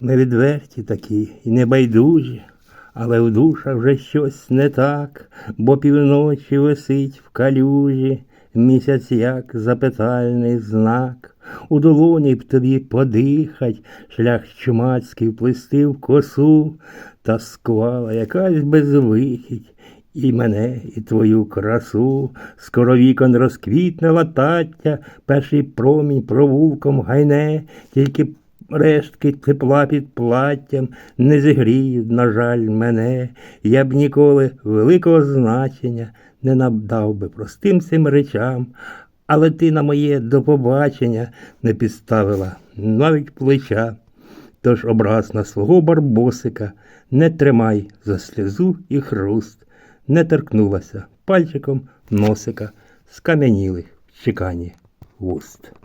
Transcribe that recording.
Ми відверті такі і небайдужі, але в душах вже щось не так, бо півночі висить в калюжі місяць як запитальний знак. У долоні б тобі подихать, шлях чумацький вплести в косу, та сквала якась безвихідь. І мене, і твою красу, скоро вікон розквітне латаття, перший промінь провулком гайне, тільки рештки тепла під платтям не зігріють, на жаль, мене. Я б ніколи великого значення не надав би простим цим речам, але ти на моє до побачення не підставила навіть плеча. Тож образ на свого барбосика не тримай за сльозу і хруст, не торкнулася пальчиком носика, скам'янілих в чекані вуст.